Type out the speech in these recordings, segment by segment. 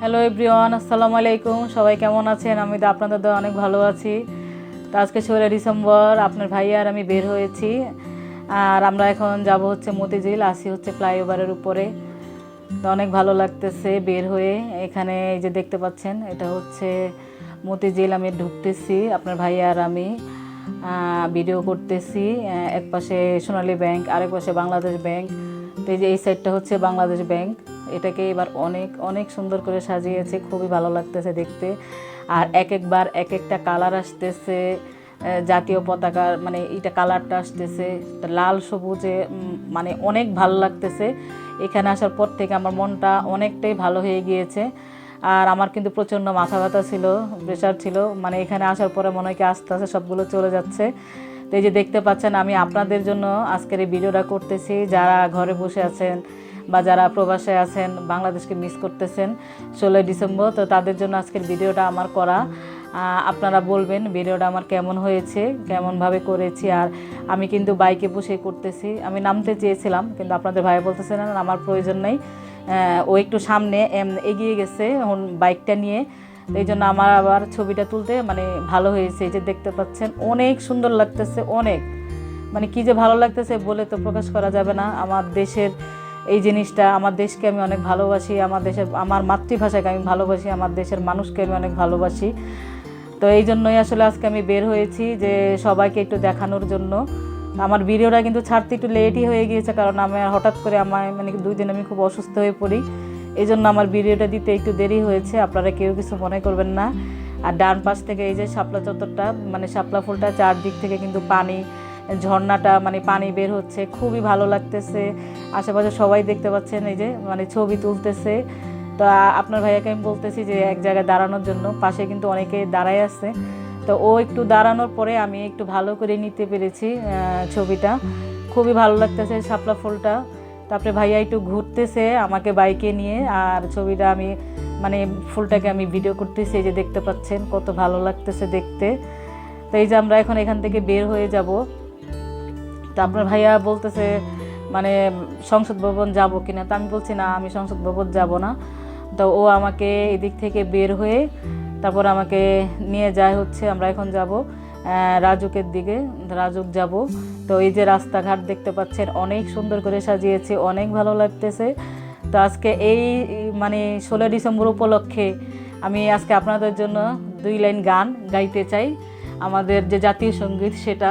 Hello everyone আসসালামু আলাইকুম সবাই কেমন আছেন? আমি তো আপনাদের তো অনেক ভালো আছি। তো আজকে ষোলো ডিসেম্বর, আপনার ভাই আর আমি বের হয়েছি। আর আমরা এখন যাব হচ্ছে মতিঝিল, আসি হচ্ছে ফ্লাইওভারের উপরে। তো অনেক ভালো লাগতেছে বের হয়ে। এখানে এই যে দেখতে পাচ্ছেন, এটা হচ্ছে মতিঝিল আমি ঢুকতেছি, আপনার ভাই আর আমি ভিডিও করতেছি। এক পাশে সোনালী ব্যাংক, আরেক পাশে বাংলাদেশ ব্যাংক। তো এই যে এই সাইডটা হচ্ছে বাংলাদেশ ব্যাংক। এটাকে এবার অনেক অনেক সুন্দর করে সাজিয়েছে, খুবই ভালো লাগতেছে দেখতে। আর এক একবার এক একটা কালার আসতেছে জাতীয় পতাকার মানে এটা কালারটা আসতেছে লাল, সবুজে মানে অনেক ভালো লাগতেছে। এখানে আসার পর থেকে আমার মনটা অনেকটাই ভালো হয়ে গিয়েছে। আর আমার কিন্তু প্রচণ্ড মাথা ব্যথা ছিল প্রেশার ছিল মানে এখানে আসার পরে মনে হয় কি আস্তে আস্তে সবগুলো চলে যাচ্ছে। তো এই যে দেখতে পাচ্ছেন, আমি আপনাদের জন্য আজকের এই ভিডিওটা করতেছি। যারা ঘরে বসে আছেন বা যারা প্রবাসে আছেন, বাংলাদেশকে মিস করতেছেন ষোলোই ডিসেম্বর, তো তাদের জন্য আজকের ভিডিওটা আমার করা। আপনারা বলবেন ভিডিওটা আমার কেমন হয়েছে, কেমনভাবে করেছি, আর আমি কিন্তু বাইকে বসে করতেছি। আমি নামতে চেয়েছিলাম, কিন্তু আপনাদের ভাই বলতেছেন আমার প্রয়োজন নেই। ও একটু সামনে এগিয়ে গেছে বাইকটা নিয়ে। এই জন্য আমার আবার ছবিটা তুলতে মানে ভালো হয়েছে, এই যে দেখতে পাচ্ছেন, অনেক সুন্দর লাগতেছে, অনেক। মানে কি যে ভালো লাগতেছে বলে তো প্রকাশ করা যাবে না। আমার দেশের এই জিনিসটা আমার দেশকে আমি অনেক ভালোবাসি, আমার দেশের আমার মাতৃভাষাকে আমি ভালোবাসি, আমার দেশের মানুষকে আমি অনেক ভালোবাসি। তো এই জন্যই আসলে আজকে আমি বের হয়েছি যে সবাইকে একটু দেখানোর জন্য। আমার ভিডিওটা কিন্তু ছাড়তে একটু লেটই হয়ে গিয়েছে, কারণ আমি হঠাৎ করে আমার মানে দুই দিন আমি খুব অসুস্থ হয়ে পড়ি। এই জন্য আমার ভিডিওটা দিতে একটু দেরি হয়েছে, আপনারা কেউ কিছু মনে করবেন না। আর ডান পাশ থেকে এই যে শাপলা চত্বরটা মানে শাপলা ফুলটা চারদিক থেকে কিন্তু পানি ঝর্ণাটা মানে পানি বের হচ্ছে, খুবই ভালো লাগতেছে। আশেপাশে সবাই দেখতে পাচ্ছেন, এই যে মানে ছবি তুলতেছে। তো আপনার ভাইয়াকে আমি বলতেছি যে, এক জায়গায় দাঁড়ানোর জন্য, পাশে কিন্তু অনেকে দাঁড়ায় আছে। তো ও একটু দাঁড়ানোর পরে আমি একটু ভালো করে নিতে পেরেছি ছবিটা। খুবই ভালো লাগতেছে শাপলা ফুলটা। তারপরে ভাইয়া একটু ঘুরতেছে আমাকে বাইকে নিয়ে, আর ছবিটা আমি মানে ফুলটাকে আমি ভিডিও করতেছি, এই যে দেখতে পাচ্ছেন, কত ভালো লাগতেছে দেখতে। তো এই যে আমরা এখন এখান থেকে বের হয়ে যাব। তো আপনার ভাইয়া বলতেছে মানে সংসদ ভবন যাব কিনা? তো আমি বলছি, না, আমি সংসদ ভবন যাব না। তো ও আমাকে এদিক থেকে বের হয়ে তারপর আমাকে নিয়ে যায় হচ্ছে, আমরা এখন যাব রাজুকের দিকে, রাজুক যাব। তো এই যে রাস্তাঘাট দেখতে পাচ্ছেন, অনেক সুন্দর করে সাজিয়েছে, অনেক ভালো লাগতেছে। তো আজকে এই মানে ষোলো ডিসেম্বর উপলক্ষে আমি আজকে আপনাদের জন্য দুই লাইন গান গাইতে চাই। আমাদের যে জাতীয় সংগীত সেটা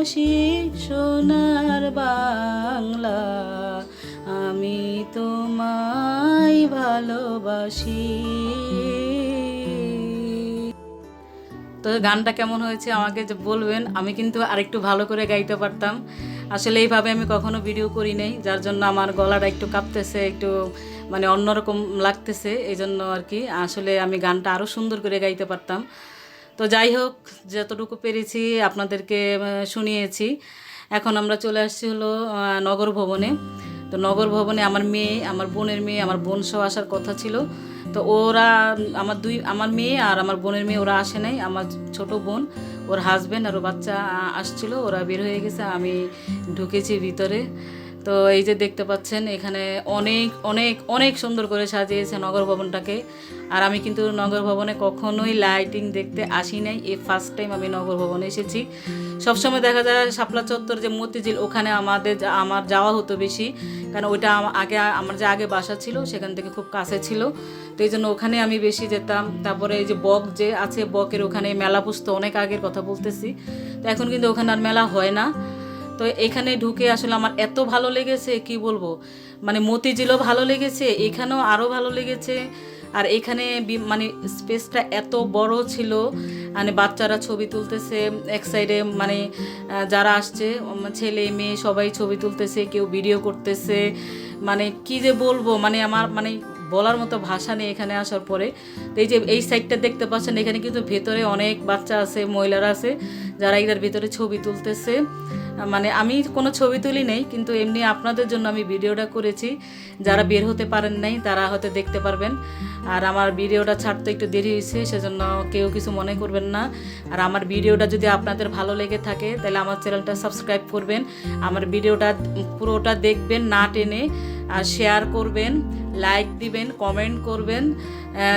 বাসি সোনার বাংলা। আমি তোমায় ভালোবাসি। তো গানটা কেমন হয়েছে আমাকে যে বলবেন, আমি কিন্তু আরেকটু ভালো করে গাইতে পারতাম। আসলে এইভাবে আমি কখনো ভিডিও করি নাই, যার জন্য আমার গলাটা একটু কাঁপতেছে, একটু মানে অন্যরকম লাগতেছে এই জন্য আর কি। আসলে আমি গানটা আরও সুন্দর করে গাইতে পারতাম। তো যাই হোক, যতটুকু পেরেছি আপনাদেরকে শুনিয়েছি। এখন আমরা চলে আসছি হলো নগর ভবনে। তো নগর ভবনে আমার মেয়ে, আমার বোনের মেয়ে, আমার বোন সহ আসার কথা ছিল। তো ওরা, আমার দুই, আমার মেয়ে আর আমার বোনের মেয়ে, ওরা আসে নাই। আমার ছোট বোন, ওর হাজব্যান্ড আর ওর বাচ্চা আসছিল। ওরা বের হয়ে গেছে, আমি ঢুকেছি ভিতরে। তো এই যে দেখতে পাচ্ছেন, এখানে অনেক অনেক অনেক সুন্দর করে সাজিয়েছে নগর ভবনটাকে। আর আমি কিন্তু নগর ভবনে কখনোই লাইটিং দেখতে আসি নাই। এই ফার্স্ট টাইম আমি নগর ভবনে এসেছি। সবসময় দেখা যায় শাপলা চত্বর যে মতিঝিল ওখানে আমাদের আমার যাওয়া হতো বেশি। কারণ ওইটা আগে, আমার যে আগে বাসা ছিল, সেখান থেকে খুব কাছে ছিল। তো এই জন্য ওখানে আমি বেশি যেতাম। তারপরে এই যে বক যে আছে, বকের ওখানে মেলা বসতো অনেক আগের কথা বলতেছি। তো এখন কিন্তু ওখানে আর মেলা হয় না। তো এখানে ঢুকে আসলে আমার এত ভালো লেগেছে, কি বলব? মানে মতিঝিলও ভালো লেগেছে, এখানেও আরও ভালো লেগেছে। আর এখানে মানে স্পেসটা এত বড় ছিল মানে বাচ্চারা ছবি তুলতেছে, এক সাইডে মানে যারা আসছে ছেলে, মেয়ে সবাই ছবি তুলতেছে, কেউ ভিডিও করতেছে। মানে কি যে বলব মানে আমার মানে বলার মতো ভাষা নেই এখানে আসার পরে। তো এই যে এই সাইডটা দেখতে পাচ্ছেন, এখানে কিন্তু ভেতরে অনেক বাচ্চা আছে, মহিলারা আছে, যারা এটার ভিতরে ছবি তুলতেছে। মানে আমি কোনো ছবি তুলি নেই, কিন্তু এমনি আপনাদের জন্য আমি ভিডিওটা করেছি। যারা বের হতে পারেন নাই, তারা হয়তো দেখতে পারবেন। আর আমার ভিডিওটা ছাড়তে একটু দেরি হয়েছে, সেজন্য কেউ কিছু মনে করবেন না। আর আমার ভিডিওটা যদি আপনাদের ভালো লেগে থাকে, তাহলে আমার চ্যানেলটা সাবস্ক্রাইব করবেন। আমার ভিডিওটা পুরোটা দেখবেন না টেনে, আর শেয়ার করবেন। লাইক দিবেন কমেন্ট করবেন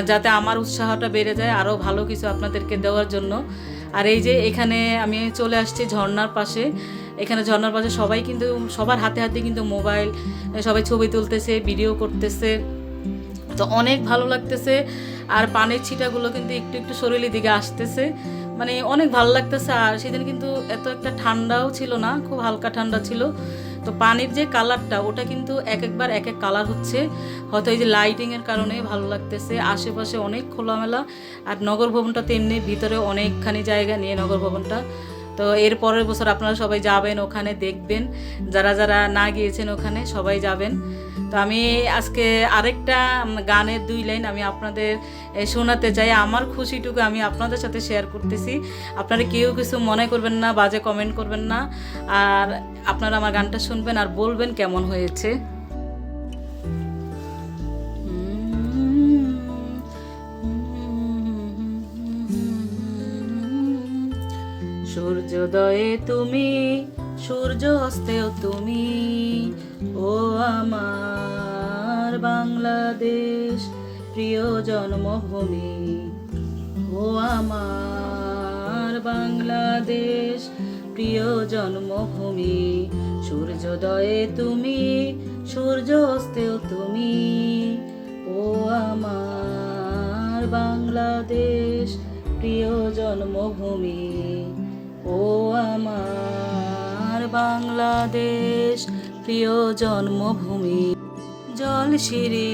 যাতে আমার উৎসাহটা বেড়ে যায় আরও ভালো কিছু আপনাদেরকে দেওয়ার জন্য। আর এই যে এখানে আমি চলে আসছি ঝর্নার পাশে। এখানে ঝর্নার পাশে সবাই কিন্তু, সবার হাতে হাতে কিন্তু মোবাইল সবাই ছবি তুলতেছে ভিডিও করতেছে। তো অনেক ভালো লাগতেছে। আর পানির ছিটাগুলো কিন্তু একটু একটু শরীরের দিকে আসতেছে। মানে অনেক ভালো লাগতেছে, আর সেদিন কিন্তু এত একটা ঠান্ডাও ছিল না, খুব হালকা ঠান্ডা ছিল। তো পানির যে কালারটা, ওটা কিন্তু এক একবার এক এক কালার হচ্ছে। হয়তো এই যে লাইটিংয়ের কারণে ভালো লাগতেছে, আশেপাশে অনেক খোলামেলা, আর নগর ভবনটা তেমনি ভিতরে অনেকখানি জায়গা নিয়ে নগর ভবনটা। তো এর পরের বছর আপনারা সবাই যাবেন ওখানে, দেখবেন। যারা যারা না গিয়েছেন ওখানে, সবাই যাবেন। তো আমি আজকে আরেকটা গানের দুই লাইন আমি আপনাদের শোনাতে চাই। আমার খুশিটুকু আমি আপনাদের সাথে শেয়ার করতেছি। আপনারা কেউ কিছু মনে করবেন না, বাজে কমেন্ট করবেন না। আর আপনারা আমার গানটা শুনবেন আর বলবেন কেমন হয়েছে। সূর্যোদয়ে তুমি সূর্য অস্তেও তুমি ও আমার বাংলাদেশ, প্রিয় জন্মভূমি। ও আমার বাংলাদেশ, প্রিয় জন্মভূমি। সূর্যোদয়ে তুমি সূর্য অস্তেও তুমি। ও আমার বাংলাদেশ, প্রিয় জন্মভূমি। ও আমার বাংলাদেশ প্রিয় জন্মভূমি, জল সিঁড়ি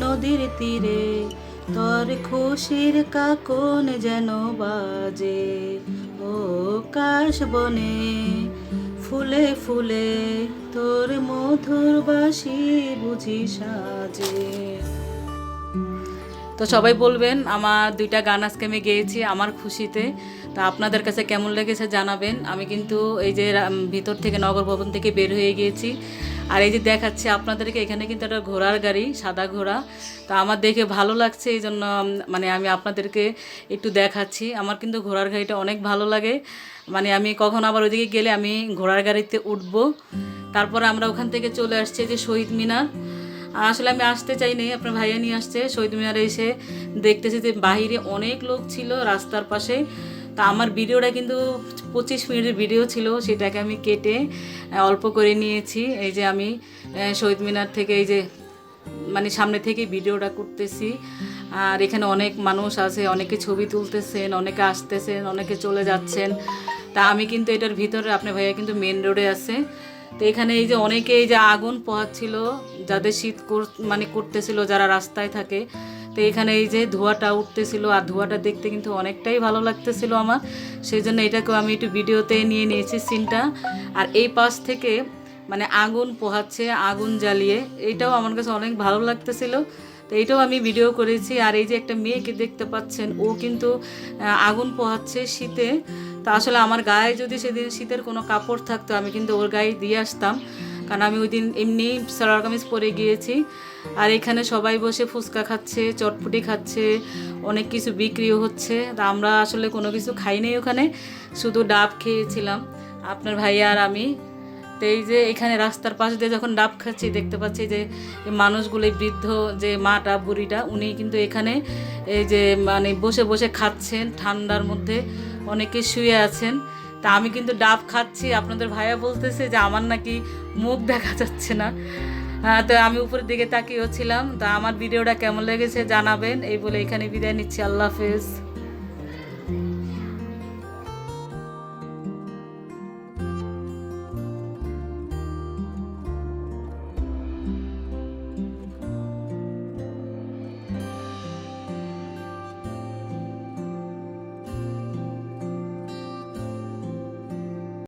নদীর তীরে, তোর খুশির কাকন যেন বাজে। ও কাশ বনে ফুলে ফুলে তোর মধুর বাসি বুঝি সাজে। তো সবাই বলবেন, আমার দুইটা গান আজকে আমি গেয়েছি আমার খুশিতে। তা আপনাদের কাছে কেমন লেগেছে জানাবেন। আমি কিন্তু এই যে ভিতর থেকে নগর ভবন থেকে বের হয়ে গিয়েছি। আর এই যে দেখাচ্ছি আপনাদেরকে, এখানে কিন্তু একটা ঘোড়ার গাড়ি, সাদা ঘোড়া। তা আমার দেখে ভালো লাগছে, এই জন্য মানে আমি আপনাদেরকে একটু দেখাচ্ছি। আমার কিন্তু ঘোড়ার গাড়িটা অনেক ভালো লাগে। মানে আমি কখন আবার ওইদিকে গেলে আমি ঘোড়ার গাড়িতে উঠবো। তারপরে আমরা ওখান থেকে চলে আসছি যে শহীদ মিনার। আসলে আমি আসতে চাইনি, আপনার ভাইয়া নিয়ে আসছে, শহীদ মিনারে এসে দেখতেছি যে বাহিরে অনেক লোক ছিল রাস্তার পাশে। তা আমার ভিডিওটা কিন্তু পঁচিশ মিনিটের ভিডিও ছিল, সেটাকে আমি কেটে অল্প করে নিয়েছি। এই যে আমি শহীদ মিনার থেকে এই যে মানে সামনে থেকে ভিডিওটা করতেছি। আর এখানে অনেক মানুষ আছে, অনেকে ছবি তুলতেছেন, অনেকে আসতেছেন, অনেকে চলে যাচ্ছেন। তা আমি কিন্তু এটার ভিতরে, আপনার ভাইয়া কিন্তু মেন রোডে আছে। তো এখানে এই যে অনেকে এই যে আগুন পোহাচ্ছিল, যাদের শীত মানে করতেছিল, যারা রাস্তায় থাকে, তো এখানে এই যে ধোঁয়াটা উঠতেছিল, আর ধোঁয়াটা দেখতে কিন্তু অনেকটাই ভালো লাগতেছিল আমার। সেই জন্য এটাকেও আমি একটু ভিডিওতে নিয়ে নিয়েছি সিনটা। আর এই পাশ থেকে মানে আগুন পোহাচ্ছে, আগুন জ্বালিয়ে এইটাও আমার কাছে অনেক ভালো লাগতেছিল। তো এইটাও আমি ভিডিও করেছি, আর এই যে একটা মেয়েকে দেখতে পাচ্ছেন, ও কিন্তু আগুন পোহাচ্ছে শীতে। তা আসলে আমার গায়ে যদি সেদিন শীতের কোনো কাপড় থাকতো, আমি কিন্তু ওর গায়ে দিয়ে আসতাম। কারণ আমি ওই দিন এমনি সালোয়ার কামিজ পরে গিয়েছি। আর এখানে সবাই বসে ফুচকা খাচ্ছে, চটপুটি খাচ্ছে, অনেক কিছু বিক্রিও হচ্ছে। তা আমরা আসলে কোনো কিছু খাই নাই ওখানে, শুধু ডাব খেয়েছিলাম। আপনার ভাইয়া আর আমি। তো এই যে এখানে রাস্তার পাশ দিয়ে যখন ডাব খাচ্ছি, দেখতে পাচ্ছি যে মানুষগুলো বৃদ্ধ যে মাটা বুড়িটা, উনি কিন্তু এখানে এই যে মানে বসে বসে খাচ্ছেন ঠান্ডার মধ্যে। অনেকে শুয়ে আছেন। তা আমি কিন্তু ডাব খাচ্ছি। আপনাদের ভাইয়া বলতেছে যে আমার নাকি মুখ দেখা যাচ্ছে না। হ্যাঁ তো আমি উপরের দিকে তাকিয়েও ছিলাম। তা আমার ভিডিওটা কেমন লেগেছে জানাবেন। এই বলে এখানে বিদায় নিচ্ছি। আল্লাহ হাফেজ।